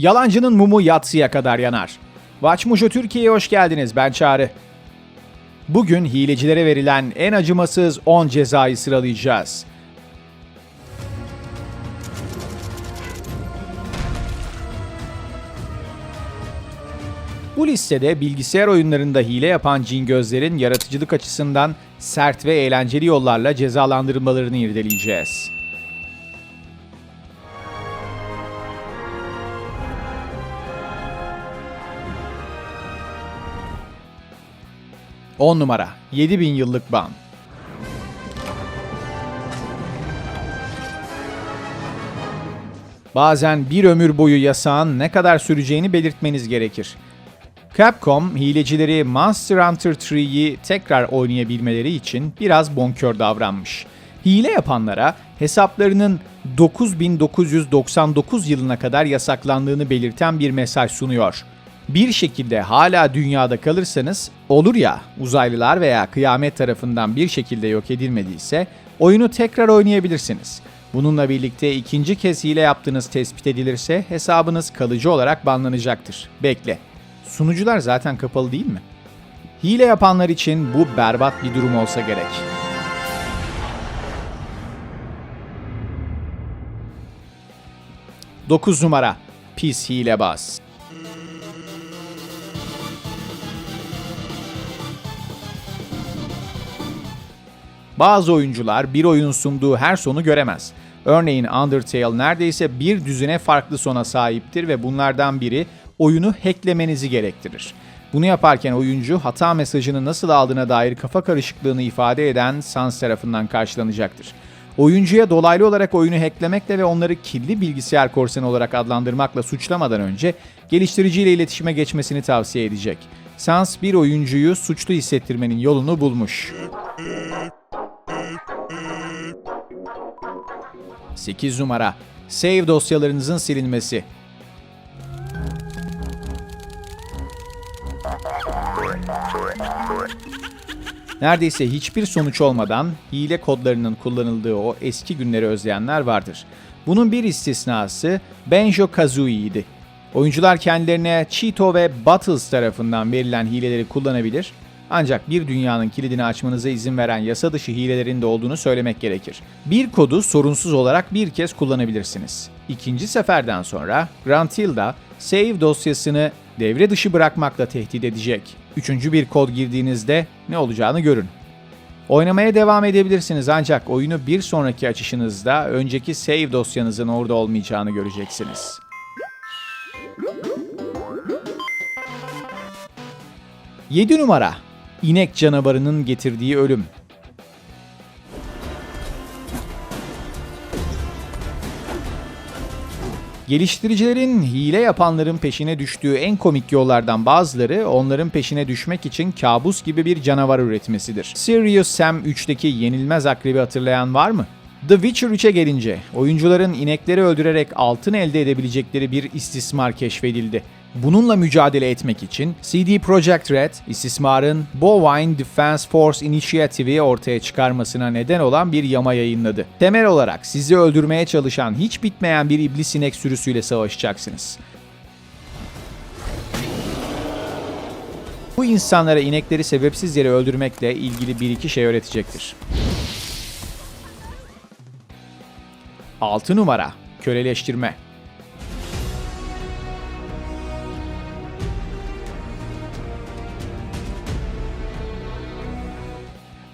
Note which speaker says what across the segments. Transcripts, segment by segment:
Speaker 1: Yalancının mumu yatsıya kadar yanar. Watch Türkiye'ye hoş geldiniz. Ben Çağrı. Bugün hilecilere verilen en acımasız 10 cezayı sıralayacağız. Bu listede bilgisayar oyunlarında hile yapan cingözlerin yaratıcılık açısından sert ve eğlenceli yollarla cezalandırılmalarını irdeleyeceğiz. On numara 7000 yıllık ban. Bazen bir ömür boyu yasağın ne kadar süreceğini belirtmeniz gerekir. Capcom, hilecileri Monster Hunter 3'yi tekrar oynayabilmeleri için biraz bonkör davranmış. Hile yapanlara hesaplarının 9999 yılına kadar yasaklandığını belirten bir mesaj sunuyor. Bir şekilde hala dünyada kalırsanız, olur ya uzaylılar veya kıyamet tarafından bir şekilde yok edilmediyse, oyunu tekrar oynayabilirsiniz. Bununla birlikte ikinci kez hile yaptığınız tespit edilirse hesabınız kalıcı olarak banlanacaktır. Bekle. Sunucular zaten kapalı değil mi? Hile yapanlar için bu berbat bir durum olsa gerek. Dokuz numara Pis hilebaz. Bazı oyuncular bir oyunun sunduğu her sonu göremez. Örneğin Undertale neredeyse bir düzine farklı sona sahiptir ve bunlardan biri oyunu hacklemenizi gerektirir. Bunu yaparken oyuncu hata mesajını nasıl aldığına dair kafa karışıklığını ifade eden Sans tarafından karşılanacaktır. Oyuncuya dolaylı olarak oyunu hacklemekle ve onları kirli bilgisayar korsanı olarak adlandırmakla suçlamadan önce geliştiriciyle iletişime geçmesini tavsiye edecek. Sans bir oyuncuyu suçlu hissettirmenin yolunu bulmuş. 8 numara Save dosyalarınızın silinmesi. Neredeyse hiçbir sonuç olmadan hile kodlarının kullanıldığı o eski günleri özleyenler vardır. Bunun bir istisnası Banjo Kazooie'ydi. Oyuncular kendilerine Cheeto ve Battles tarafından verilen hileleri kullanabilir ancak bir dünyanın kilidini açmanıza izin veren yasa dışı hilelerin de olduğunu söylemek gerekir. Bir kodu sorunsuz olarak bir kez kullanabilirsiniz. İkinci seferden sonra Grantilda save dosyasını devre dışı bırakmakla tehdit edecek. Üçüncü bir kod girdiğinizde ne olacağını görün. Oynamaya devam edebilirsiniz ancak oyunu bir sonraki açışınızda önceki save dosyanızın orada olmayacağını göreceksiniz. Yedi numara İnek canavarının getirdiği ölüm. Geliştiricilerin hile yapanların peşine düştüğü en komik yollardan bazıları onların peşine düşmek için kabus gibi bir canavar üretmesidir. Serious Sam 3'teki yenilmez akrebi hatırlayan var mı? The Witcher 3'e gelince oyuncuların inekleri öldürerek altın elde edebilecekleri bir istismar keşfedildi. Bununla mücadele etmek için CD Projekt Red, istismarın Bovine Defense Force Initiative'i ortaya çıkarmasına neden olan bir yama yayınladı. Temel olarak sizi öldürmeye çalışan hiç bitmeyen bir iblis inek sürüsüyle savaşacaksınız. Bu insanlara inekleri sebepsiz yere öldürmekle ilgili bir iki şey öğretecektir. 6 numara Köleleştirme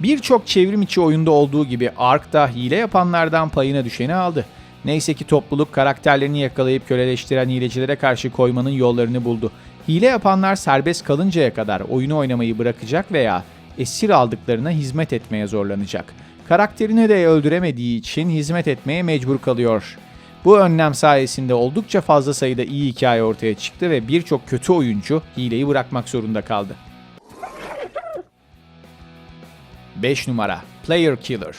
Speaker 1: Birçok çevrim içi oyunda olduğu gibi Ark da hile yapanlardan payına düşeni aldı. Neyse ki topluluk karakterlerini yakalayıp köleleştiren hilecilere karşı koymanın yollarını buldu. Hile yapanlar serbest kalıncaya kadar oyunu oynamayı bırakacak veya esir aldıklarına hizmet etmeye zorlanacak. Karakterini de öldüremediği için hizmet etmeye mecbur kalıyor. Bu önlem sayesinde oldukça fazla sayıda iyi hikaye ortaya çıktı ve birçok kötü oyuncu hileyi bırakmak zorunda kaldı. 5 numara Player Killer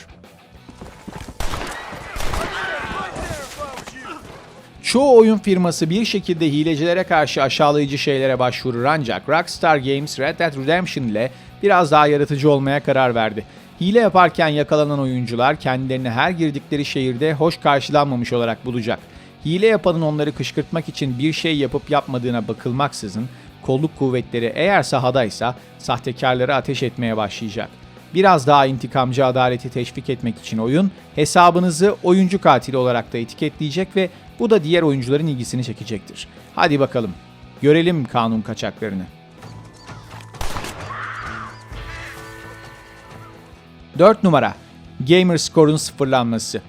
Speaker 1: Çoğu oyun firması bir şekilde hilecilere karşı aşağılayıcı şeylere başvurur ancak Rockstar Games Red Dead Redemption ile biraz daha yaratıcı olmaya karar verdi. Hile yaparken yakalanan oyuncular kendilerini her girdikleri şehirde hoş karşılanmamış olarak bulacak. Hile yapanın onları kışkırtmak için bir şey yapıp yapmadığına bakılmaksızın kolluk kuvvetleri eğer sahadaysa sahtekarları ateş etmeye başlayacak. Biraz daha intikamcı adaleti teşvik etmek için oyun hesabınızı oyuncu katili olarak da etiketleyecek ve bu da diğer oyuncuların ilgisini çekecektir. Hadi bakalım. Görelim kanun kaçaklarını. 4 numara Gamer skorun sıfırlanması.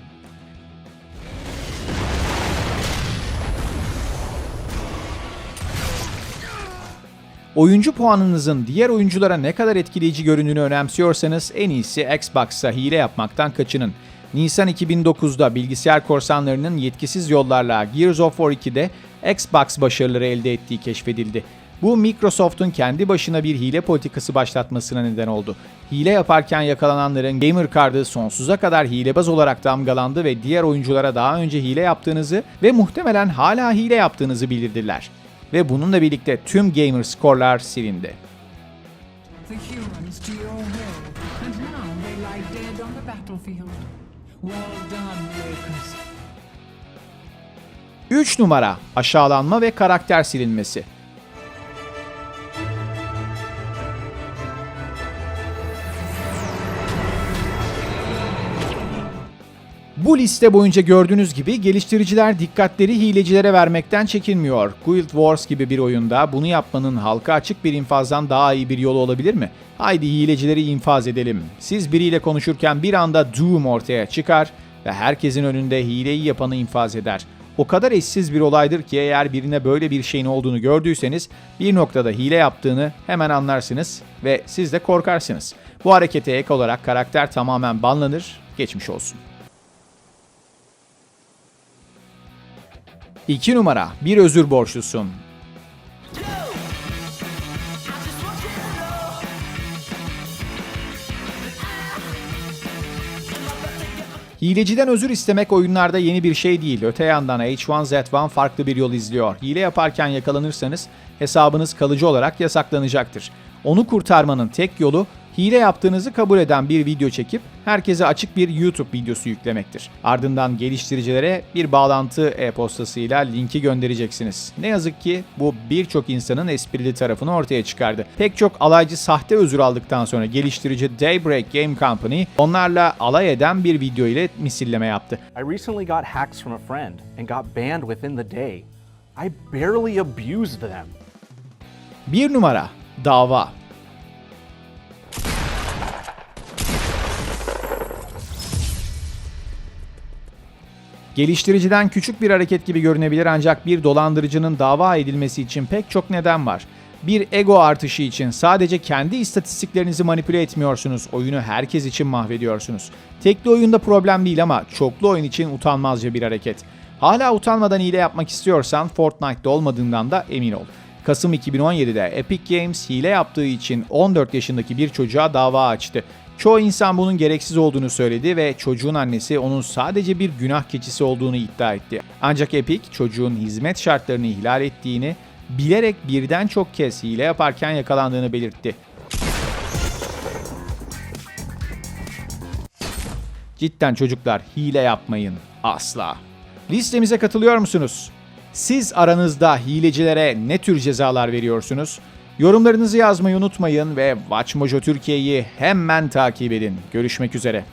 Speaker 1: Oyuncu puanınızın diğer oyunculara ne kadar etkileyici göründüğünü önemsiyorsanız en iyisi Xbox'a hile yapmaktan kaçının. Nisan 2009'da bilgisayar korsanlarının yetkisiz yollarla Gears of War 2'de Xbox başarıları elde ettiği keşfedildi. Bu Microsoft'un kendi başına bir hile politikası başlatmasına neden oldu. Hile yaparken yakalananların gamer kartı sonsuza kadar hilebaz olarak damgalandı ve diğer oyunculara daha önce hile yaptığınızı ve muhtemelen hala hile yaptığınızı bildirdiler. Ve bununla birlikte tüm gamer skorlar silindi. 3 numara aşağılanma ve karakter silinmesi. Bu liste boyunca gördüğünüz gibi geliştiriciler dikkatleri hilecilere vermekten çekinmiyor. Guild Wars gibi bir oyunda bunu yapmanın halka açık bir infazdan daha iyi bir yolu olabilir mi? Haydi hilecileri infaz edelim. Siz biriyle konuşurken bir anda Doom ortaya çıkar ve herkesin önünde hileyi yapanı infaz eder. O kadar eşsiz bir olaydır ki eğer birine böyle bir şeyin olduğunu gördüyseniz bir noktada hile yaptığını hemen anlarsınız ve siz de korkarsınız. Bu harekete ek olarak karakter tamamen banlanır, geçmiş olsun. 2 numara bir özür borçlusun. Hileciden özür istemek oyunlarda yeni bir şey değil. Öte yandan H1Z1 farklı bir yol izliyor. Hile yaparken yakalanırsanız hesabınız kalıcı olarak yasaklanacaktır. Onu kurtarmanın tek yolu hile yaptığınızı kabul eden bir video çekip herkese açık bir YouTube videosu yüklemektir. Ardından geliştiricilere bir bağlantı e-postasıyla linki göndereceksiniz. Ne yazık ki bu birçok insanın esprili tarafını ortaya çıkardı. Pek çok alaycı sahte özür aldıktan sonra geliştirici Daybreak Game Company onlarla alay eden bir video ile misilleme yaptı.
Speaker 2: I recently got hacks from a friend and got banned within the day. I barely abused them.
Speaker 1: Bir numara dava. Geliştiriciden küçük bir hareket gibi görünebilir ancak bir dolandırıcının dava edilmesi için pek çok neden var. Bir ego artışı için sadece kendi istatistiklerinizi manipüle etmiyorsunuz, oyunu herkes için mahvediyorsunuz. Tekli oyunda problem değil ama çoklu oyun için utanmazca bir hareket. Hala utanmadan hile yapmak istiyorsan Fortnite'da olmadığından da emin ol. Kasım 2017'de Epic Games hile yaptığı için 14 yaşındaki bir çocuğa dava açtı. Çoğu insan bunun gereksiz olduğunu söyledi ve çocuğun annesi onun sadece bir günah keçisi olduğunu iddia etti. Ancak Epic çocuğun hizmet şartlarını ihlal ettiğini, bilerek birden çok kez hile yaparken yakalandığını belirtti. Cidden çocuklar hile yapmayın asla. Listemize katılıyor musunuz? Siz aranızda hilecilere ne tür cezalar veriyorsunuz? Yorumlarınızı yazmayı unutmayın ve Watch Mojo Türkiye'yi hemen takip edin. Görüşmek üzere.